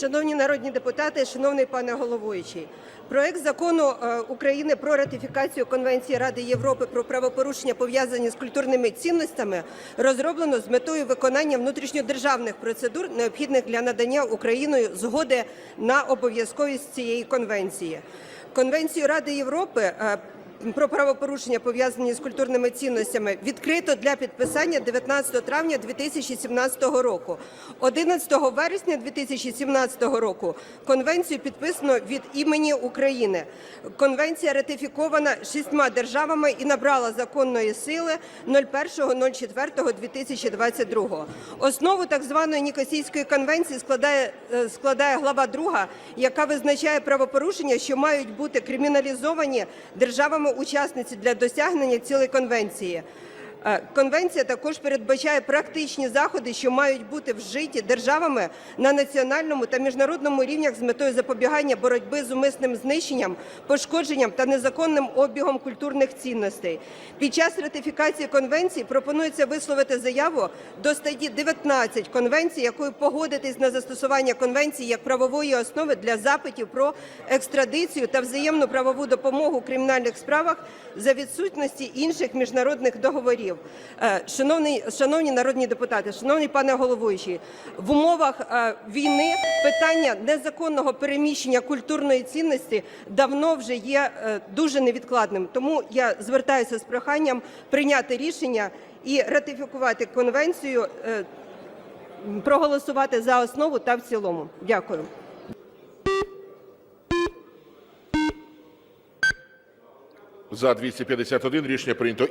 Шановні народні депутати, шановний пане головуючий, проект закону е, України про ратифікацію Конвенції Ради Європи про правопорушення пов'язані з культурними цінностями розроблено з метою виконання внутрішньодержавних процедур, необхідних для надання Україною згоди на обов'язковість цієї конвенції. Конвенцію Ради Європи е, про правопорушення пов'язані з культурними цінностями відкрито для підписання 19 травня 2017 року. 11 вересня 2017 року конвенцію підписано від імені України. Конвенція ратифікована шістьма державами і набрала законної сили 01.04.2022. Основу так званої Нікосійської конвенції складає, е, складає глава 2, яка визначає правопорушення, що мають бути криміналізовані державами-учасниці для досягнення цілей конвенції. Е, Конвенція також передбачає практичні заходи, що мають бути вжиті державами на національному та міжнародному рівнях з метою запобігання боротьби з умисним знищенням, пошкодженням та незаконним обігом культурних цінностей. Під час ратифікації конвенції пропонується висловити заяву до статті 19 конвенції, якою погодитись на застосування конвенції як правової основи для запитів про екстрадицію та взаємну правову допомогу у кримінальних справах за відсутності інших міжнародних договорів. Е, Шановні, шановні народні депутати, шановний пане головуючий, в умовах е, війни питання незаконного переміщення культурної цінності давно вже є е, дуже невідкладним. Тому я звертаюся з проханням прийняти рішення і ратифікувати конвенцію, проголосувати за основу та в цілому. Дякую. За 251 рішення прийнято.